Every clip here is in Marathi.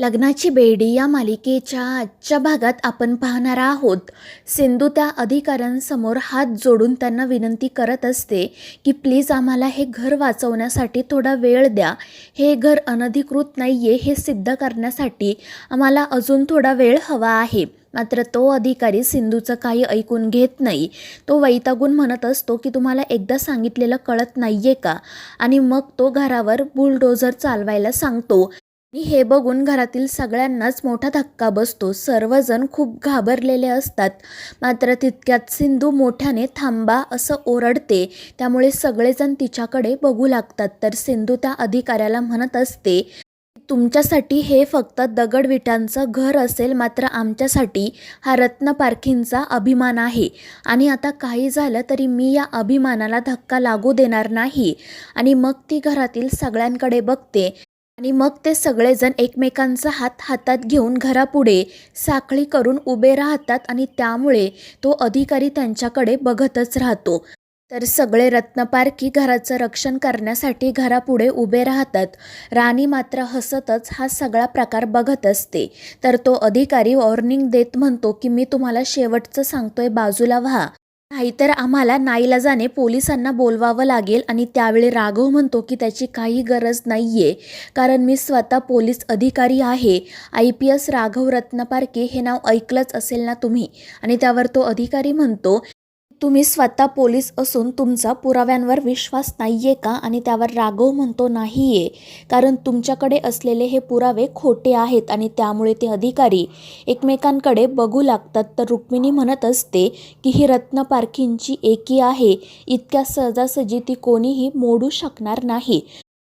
लग्नाची बेडी या मालिकेच्या आजच्या भागात आपण पाहणार आहोत. सिंधू त्या अधिकाऱ्यांसमोर हात जोडून त्यांना विनंती करत असते की प्लीज आम्हाला हे घर वाचवण्यासाठी थोडा वेळ द्या. हे घर अनधिकृत नाही आहे हे सिद्ध करण्यासाठी आम्हाला अजून थोडा वेळ हवा आहे. मात्र तो अधिकारी सिंधूचं काही ऐकून घेत नाही. तो वैतागून म्हणत असतो की तुम्हाला एकदा सांगितलेलं कळत नाही आहे का? आणि मग तो घरावर बुलडोझर चालवायला सांगतो. आणि हे बघून घरातील सगळ्यांनाच मोठा धक्का बसतो. सर्वजण खूप घाबरलेले असतात. मात्र तितक्यात सिंधू मोठ्याने थांबा असं ओरडते. त्यामुळे सगळेजण तिच्याकडे बघू लागतात. तर सिंधू त्या अधिकाऱ्याला म्हणत असते तुमच्यासाठी हे फक्त दगडविटांचं घर असेल. मात्र आमच्यासाठी हा रत्न पारखींचा अभिमान आहे. आणि आता काही झालं तरी मी या अभिमानाला धक्का लागू देणार नाही. आणि मग ती घरातील सगळ्यांकडे बघते. आणि मग ते सगळेजण एकमेकांचा हात हातात घेऊन घरापुढे साखळी करून उभे राहतात आणि त्यामुळे तो अधिकारी त्यांच्याकडे बघतच राहतो. तर सगळे रत्नपारखी घराचं रक्षण करण्यासाठी घरापुढे उभे राहतात. राणी मात्र हसतच हा सगळा प्रकार बघत असते. तर तो अधिकारी वॉर्निंग देत म्हणतो की मी तुम्हाला शेवटचं सांगतोय बाजूला व्हा. नाहीतर आम्हाला नाईलाजाने पोलिसांना बोलवावं लागेल आणि त्यावेळी राघव म्हणतो की त्याची काही गरज नाही आहे कारण मी स्वतः पोलीस अधिकारी आहे. I P S Raghav Ratnaparkhe हे नाव ऐकलंच असेल ना तुम्ही? आणि त्यावर तो अधिकारी म्हणतो तुम्ही स्वतः पोलीस असून तुमचा पुराव्यांवर विश्वास नाही आहे का? आणि त्यावर राघव म्हणतो नाही आहे कारण तुमच्याकडे असलेले हे पुरावे खोटे आहेत आणि त्यामुळे ते अधिकारी एकमेकांकडे बघू लागतात. तर रुक्मिणी म्हणत असते की ही रत्न पारखींची एकी आहे. इतक्या सहजासहजी ती कोणीही मोडू शकणार नाही.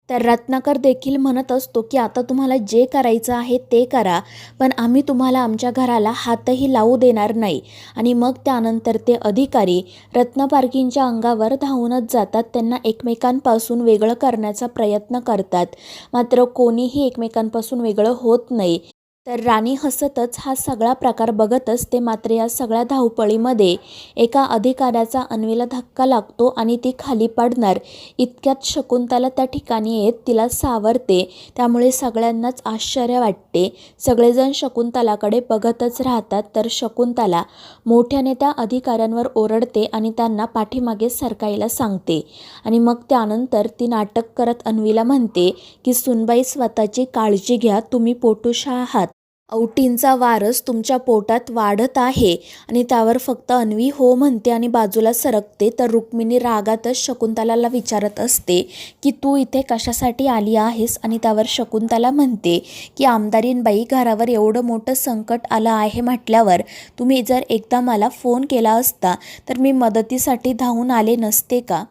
तर रत्नाकर देखील म्हणत असतो की आता तुम्हाला जे करायचं आहे ते करा पण आम्ही तुम्हाला आमच्या घराला हातही लावू देणार नाही. आणि मग त्यानंतर ते अधिकारी रत्नपारखींच्या अंगावर धावूनच जातात. त्यांना एकमेकांपासून वेगळं करण्याचा प्रयत्न करतात. मात्र कोणीही एकमेकांपासून वेगळं होत नाही. तर राणी हसतच हा सगळा प्रकार बघत असते मात्र या सगळ्या धावपळीमध्ये एका अधिकाऱ्याचा अन्वीला धक्का लागतो आणि ती खाली पडणार. इतक्यात शकुंतला त्या ठिकाणी येत तिला सावरते. त्यामुळे सगळ्यांनाच आश्चर्य वाटते. सगळेजण शकुंतलाकडे बघतच राहतात तर शकुंतला मोठ्याने त्या अधिकाऱ्यांवर ओरडते आणि त्यांना पाठीमागे सरकायला सांगते. आणि मग त्यानंतर ती नाटक करत अन्वीला म्हणते की सुनबाई स्वतःची काळजी घ्या. तुम्ही पोटुशा आहात. औटींचा वारस तुमच्या पोटात वाढत आहे आणि त्यावर फक्त अन्वी हो म्हणते आणि बाजूला सरकते तर रुक्मिणी रागातच शकुंतलाला विचारत असते की तू इथे कशासाठी आली आहेस? आणि त्यावर शकुंतला म्हणते की आमदारीनबाई घरावर एवढं मोठं संकट आलं आहे म्हटल्यावर तुम्ही जर एकदा मला फोन केला असता तर मी मदतीसाठी धावून आले नसते का?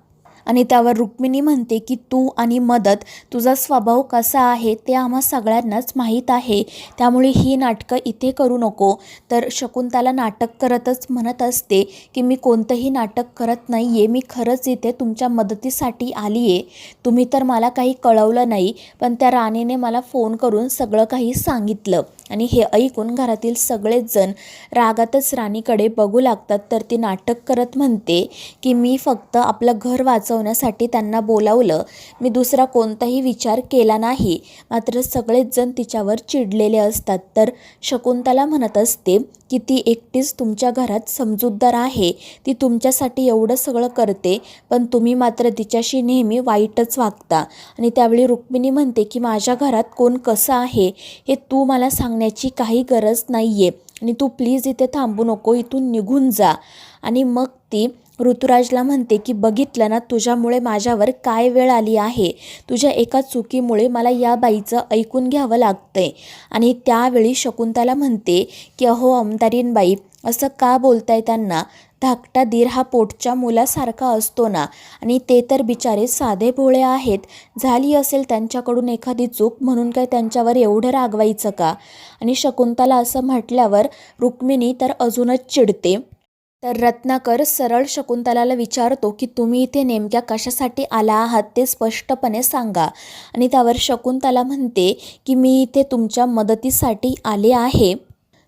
आणि त्यावर रुक्मिणी म्हणते की तू आणि मदत तुझा स्वभाव कसा आहे ते आम्हा सगळ्यांनाच माहीत आहे. त्यामुळे ही नाटकं इथे करू नको. तर शकुंतला नाटक करतच म्हणत असते की मी कोणतंही नाटक करत नाही आहे मी खरंच इथे तुमच्या मदतीसाठी आली आहे तुम्ही तर मला काही कळवलं नाही पण त्या राणीने मला फोन करून सगळं काही सांगितलं. आणि हे ऐकून घरातील सगळेच जण रागातच राणीकडे बघू लागतात. तर ती नाटक करत म्हणते की मी फक्त आपलं घर वाचवण्यासाठी त्यांना बोलावलं. मी दुसरा कोणताही विचार केला नाही. मात्र सगळेच जण तिच्यावर चिडलेले असतात तर शकुंतला म्हणत असते की ती एकटीच तुमच्या घरात समजूतदार आहे. ती तुमच्यासाठी एवढं सगळं करते. पण तुम्ही मात्र तिच्याशी नेहमी वाईटच वागता आणि त्यावेळी रुक्मिणी म्हणते की माझ्या घरात कोण कसं आहे? हे तू मला सांग सांगण्याची काही गरज नाही आहे आणि तू प्लीज इथे थांबू नको इथून निघून जा. आणि मग ती ऋतुराजला म्हणते की बघितलं ना तुझ्यामुळे माझ्यावर काय वेळ आली आहे? तुझ्या एका चुकीमुळे मला या बाईचं ऐकून घ्यावं लागतंय. आणि त्यावेळी शकुंतला म्हणते की अहो अमदारीन असं का बोलताय त्यांना? धाकटा दीर हा पोटच्या मुलासारखा असतो ना? आणि ते तर बिचारे साधे भोळे आहेत. झाली असेल त्यांच्याकडून एखादी चूक म्हणून काय त्यांच्यावर एवढं रागवायचं का? आणि शकुंतला असं म्हटल्यावर रुक्मिणी तर अजूनच चिडते. तर रत्नाकर सरळ शकुंतलाला विचारतो की तुम्ही इथे नेमक्या कशासाठी आला आहात ते स्पष्टपणे सांगा. आणि त्यावर शकुंतला म्हणते की मी इथे तुमच्या मदतीसाठी आले आहे.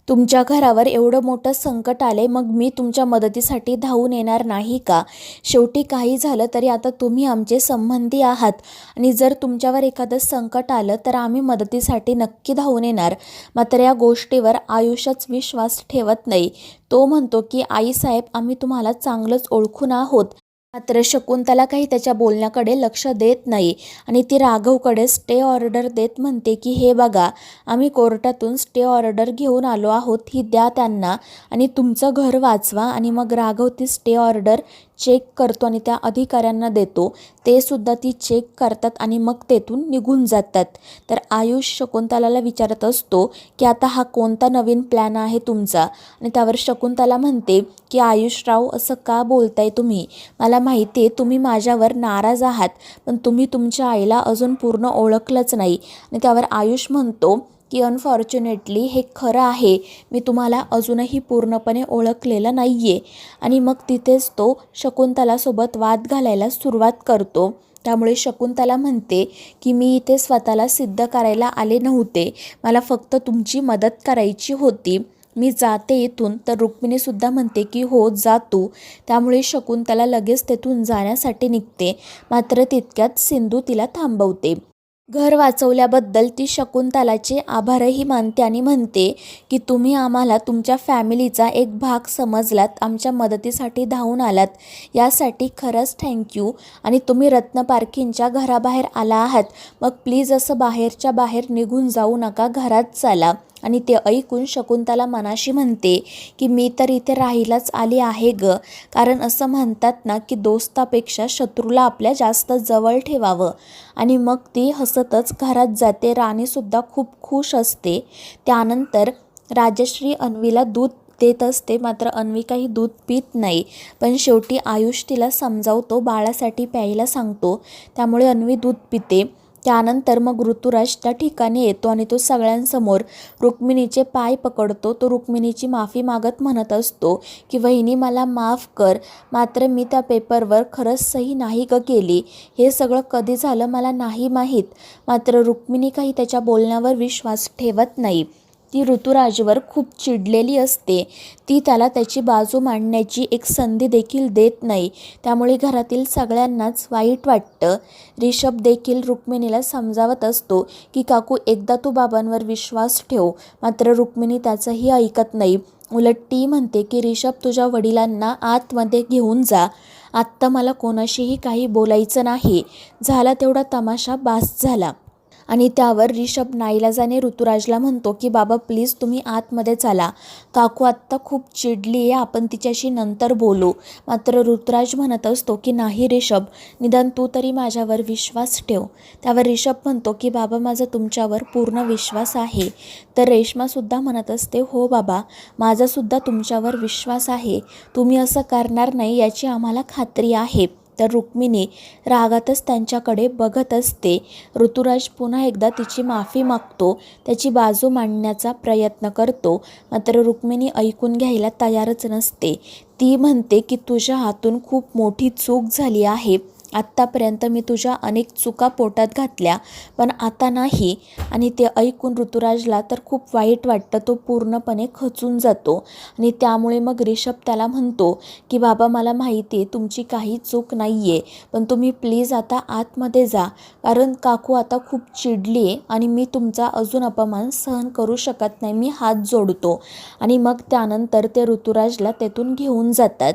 तुमच्या घरावर एवढं मोठं संकट आले मग मी तुमच्या मदतीसाठी धावून येणार नाही का? शेवटी काही झालं तरी आता तुम्ही आमचे संबंधी आहात. आणि जर तुमच्यावर एखादं संकट आलं तर आम्ही मदतीसाठी नक्की धावून येणार. मात्र या गोष्टीवर आयुष्यच विश्वास ठेवत नाही. तो म्हणतो की आईसाहेब आम्ही तुम्हाला चांगलंच ओळखून आहोत. मात्र शकुंतला काही त्याच्या बोलण्याकडे लक्ष देत नाही आणि ती राघवकडे स्टे ऑर्डर देत म्हणते की हे बघा आम्ही कोर्टातून स्टे ऑर्डर घेऊन आलो आहोत ही द्या त्यांना आणि तुमचं घर वाचवा आणि मग राघव ती स्टे ऑर्डर चेक करतो आणि त्या अधिकाऱ्यांना देतो. ते सुद्धा ती चेक करतात आणि मग तेथून निघून जातात. तर आयुष शकुंतलाला विचारत असतो की आता हा कोणता नवीन प्लॅन आहे तुमचा? आणि त्यावर शकुंतला म्हणते की आयुषराव असं का बोलताय तुम्ही? मला माहिती आहे तुम्ही माझ्यावर नाराज आहात पण तुम्ही तुमच्या आईला अजून पूर्ण ओळखलंच नाही. आणि त्यावर आयुष म्हणतो की अनफॉर्च्युनेटली हे खरं आहे. मी तुम्हाला अजूनही पूर्णपणे ओळखलेलं नाही आहे आणि मग तिथेच तो शकुंतलासोबत वाद घालायला सुरुवात करतो. त्यामुळे शकुंतला म्हणते की मी इथे स्वतःला सिद्ध करायला आले नव्हते. मला फक्त तुमची मदत करायची होती. मी जाते इथून. तर रुक्मिणीसुद्धा म्हणते की हो जा तू. त्यामुळे शकुंतला लगेच तेथून जाण्यासाठी निघते. मात्र तितक्यात सिंधू तिला थांबवते. घर वाचवल्याबद्दल ती शकुंतलाचे आभारही मानते आणि म्हणते की तुम्ही आम्हाला तुमच्या फॅमिलीचा एक भाग समजलात आमच्या मदतीसाठी धावून आलात. यासाठी खरंच थँक्यू आणि तुम्ही रत्नपारखींच्या घराबाहेर आला आहात. मग प्लीज असं बाहेरच्या बाहेर निघून जाऊ नका घरात चला. आणि ते ऐकून शकुंतला मनाशी म्हणते की मी तर इथे राहिलाच आली आहे ग. कारण असं म्हणतात ना की दोस्तापेक्षा शत्रूला आपल्या जास्त जवळ ठेवावं. आणि मग ती हसतच घरात जाते. राणीसुद्धा खूप खुश असते. त्यानंतर राजश्री अन्वीला दूध देत असते. मात्र अन्वी काही दूध पित नाही. पण शेवटी आयुष तिला समजावतो. बाळासाठी प्यायला सांगतो. त्यामुळे अन्वी दूध पिते. त्यानंतर मग ऋतुराज त्या ठिकाणी येतो आणि तो सगळ्यांसमोर रुक्मिणीचे पाय पकडतो. तो रुक्मिणीची माफी मागत म्हणत असतो की वहिनी मला माफ कर. मात्र मी त्या पेपरवर खरंच सही नाही ग केली. हे सगळं कधी झालं मला नाही माहीत. मात्र रुक्मिणी काही त्याच्या बोलण्यावर विश्वास ठेवत नाही. ती ऋतुराजवर खूप चिडलेली असते. ती त्याला त्याची बाजू मांडण्याची एक संधी देखील देत नाही. त्यामुळे घरातील सगळ्यांनाच वाईट वाटतं. रिषभ देखील रुक्मिणीला समजावत असतो की काकू एकदा तू बाबांवर विश्वास ठेव. मात्र रुक्मिणी त्याचंही ऐकत नाही. उलट ती म्हणते की रिषभ तुझ्या वडिलांना आतमध्ये घेऊन जा. आत्ता मला कोणाशीही काही बोलायचं नाही. झाला तेवढा तमाशा बास झाला. आणि त्यावर रिषभ नाईलाजाने ऋतुराजला म्हणतो की बाबा प्लीज तुम्ही आतमध्ये चला. काकू आत्ता खूप चिडली आहे आपण तिच्याशी नंतर बोलू. मात्र ऋतुराज म्हणत असतो की नाही रिषभ निदान तू तरी माझ्यावर विश्वास ठेव. त्यावर रिषभ म्हणतो की बाबा माझा तुमच्यावर पूर्ण विश्वास आहे. तर रेश्मासुद्धा म्हणत असते हो बाबा माझासुद्धा तुमच्यावर विश्वास आहे. तुम्ही असं करणार नाही याची आम्हाला खात्री आहे. तर रुक्मिणी रागातच त्यांच्याकडे बघत असते. ऋतुराज पुन्हा एकदा तिची माफी मागतो त्याची बाजू मांडण्याचा प्रयत्न करतो मात्र रुक्मिणी ऐकून घ्यायला तयारच नसते. ती म्हणते की तुझ्या हातून खूप मोठी चूक झाली आहे. आत्तापर्यंत मी तुझ्या अनेक चुका पोटात घातल्या पण आता नाही. आणि ते ऐकून ऋतुराजला तर खूप वाईट वाटतं तो पूर्णपणे खचून जातो. आणि त्यामुळे मग रिषभ त्याला म्हणतो की बाबा मला माहिती आहे तुमची काही चूक नाही आहे पण तुम्ही प्लीज आता आतमध्ये जा. कारण काकू आता खूप चिडली आहे आणि मी तुमचा अजून अपमान सहन करू शकत नाही. मी हात जोडतो. आणि मग त्यानंतर ते ऋतुराजला तेथून घेऊन जातात.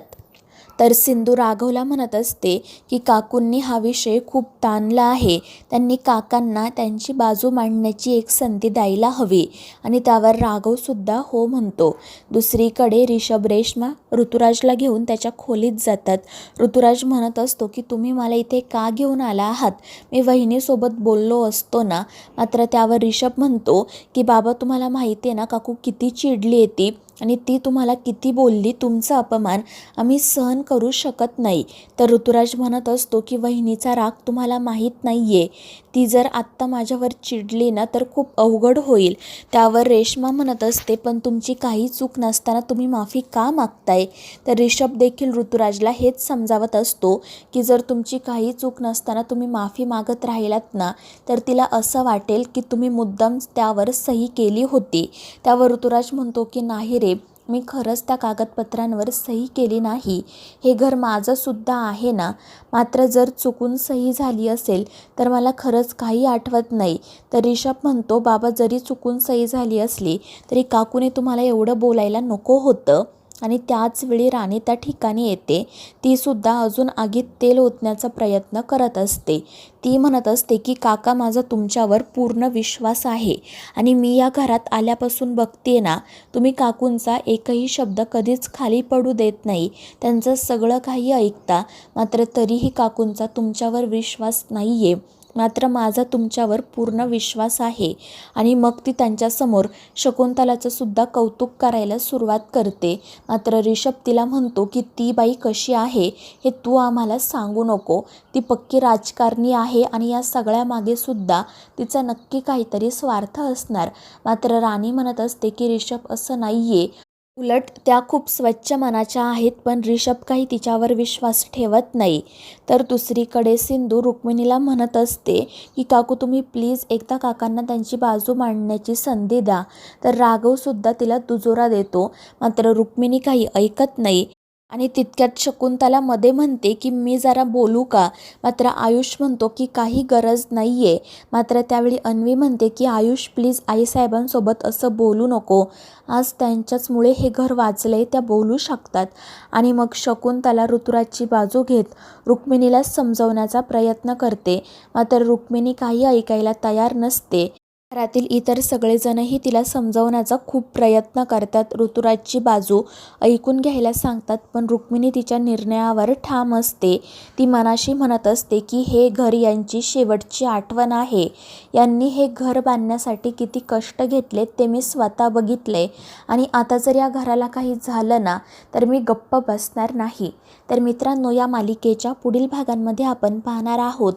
तर सिंधू राघवला म्हणत असते की काकूंनी हा विषय खूप ताणला आहे. त्यांनी काकांना त्यांची बाजू मांडण्याची एक संधी द्यायला हवी आणि त्यावर राघवसुद्धा हो म्हणतो. दुसरीकडे रिषभ रेश्मा ऋतुराजला घेऊन त्याच्या खोलीत जातात. ऋतुराज म्हणत असतो की तुम्ही मला इथे का घेऊन आला आहात? मी वहिनीसोबत बोललो असतो ना. मात्र त्यावर रिषभ म्हणतो की बाबा तुम्हाला माहिती आहे ना काकू किती चिडली येते आणि ती तुम्हाला किती बोलली तुमचा अपमान आम्ही सहन करू शकत नाही. तर ऋतुराज म्हणत असतो की वहिनीचा राग तुम्हाला माहीत नाही आहे ती जर आत्ता माझ्यावर चिडली ना तर खूप अवघड होईल. त्यावर रेश्मा म्हणत असते पण तुमची काही चूक नसताना तुम्ही माफी का मागताय? तर रिषभ देखील ऋतुराजला हेच समजावत असतो की जर तुमची काही चूक नसताना तुम्ही माफी मागत राहिलात ना तर तिला असं वाटेल की तुम्ही मुद्दाम त्यावर सही केली होती. त्यावर ऋतुराज म्हणतो की नाही रे मी खरंच त्या कागदपत्रांवर सही केली नाही. हे घर माझंसुद्धा आहे ना? मात्र जर चुकून सही झाली असेल तर मला खरंच काही आठवत नाही. तर रिषभ म्हणतो बाबा जरी चुकून सही झाली असली तरी काकूने तुम्हाला एवढं बोलायला नको होतं. आणि त्याच वेळी राणी त्या ठिकाणी येते. तीसुद्धा अजून आगीत तेल ओतण्याचा प्रयत्न करत असते. ती म्हणत असते की काका माझा तुमच्यावर पूर्ण विश्वास आहे आणि मी या घरात आल्यापासून बघते ना तुम्ही काकूंचा एकही शब्द कधीच खाली पडू देत नाही. त्यांचं सगळं काही ऐकता मात्र तरीही काकूंचा तुमच्यावर विश्वास नाही आहे मात्र माझा तुमच्यावर पूर्ण विश्वास आहे आणि मग ती त्यांच्यासमोर शकुंतलाचं सुद्धा कौतुक करायला सुरुवात करते. मात्र रिषभ तिला म्हणतो की ती बाई कशी आहे हे तू आम्हाला सांगू नको. ती पक्की राजकारणी आहे आणि या सगळ्यामागे सुद्धा तिचा नक्की काहीतरी स्वार्थ असणार. मात्र राणी म्हणत असते की रिषभ असं नाही आहे उलट त्या खूप स्वच्छ मनाच्या आहेत पण रिषभ काही तिच्यावर विश्वास ठेवत नाही. तर दुसरीकडे सिंधू रुक्मिणीला म्हणत असते की काकू तुम्ही प्लीज एकदा काकांना त्यांची बाजू मांडण्याची संधी द्या. तर राघवसुद्धा तिला दुजोरा देतो. मात्र रुक्मिणी काही ऐकत नाही. आणि तितक्यात शकुंतला मध्ये म्हणते की मी जरा बोलू का? मात्र आयुष म्हणतो की काही गरज नाही आहे मात्र त्यावेळी अन्वी म्हणते की आयुष प्लीज आईसाहेबांसोबत असं बोलू नको. आज त्यांच्याचमुळे हे घर वाचले त्या बोलू शकतात. आणि मग शकुंतला ऋतुराजची बाजू घेत रुक्मिणीला समजवण्याचा प्रयत्न करते. मात्र रुक्मिणी काही ऐकायला तयार नसते. घरातील इतर सगळेजणही तिला समजवण्याचा खूप प्रयत्न करतात. ऋतुराजची बाजू ऐकून घ्यायला सांगतात पण रुक्मिणी तिच्या निर्णयावर ठाम असते. ती मनाशी म्हणत असते की हे घर यांची शेवटची आठवण आहे. यांनी हे घर बांधण्यासाठी किती कष्ट घेतले ते मी स्वतः बघितले. आणि आता जर या घराला काही झालं ना तर मी गप्प बसणार नाही. तर मित्रांनो या मालिकेच्या पुढील भागांमध्ये आपण पाहणार आहोत.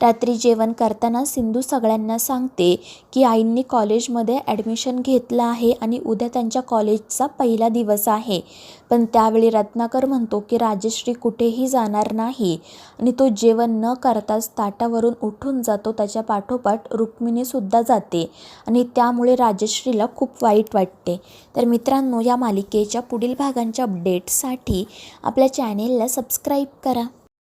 रात्री जेवण करताना सिंधू सगळ्यांना सांगते की आईंनी कॉलेजमध्ये ॲडमिशन घेतलं आहे आणि उद्या त्यांच्या कॉलेजचा पहिला दिवस आहे. पण त्यावेळी रत्नाकर म्हणतो की राजश्री कुठेही जाणार नाही आणि तो जेवण न करताच ताटावरून उठून जातो. त्याच्या पाठोपाठ रुक्मिणीसुद्धा जाते आणि त्यामुळे राजश्रीला खूप वाईट वाटते. तर मित्रांनो या मालिकेच्या पुढील भागांच्या अपडेटसाठी आपल्या चॅनेलला सबस्क्राईब करा.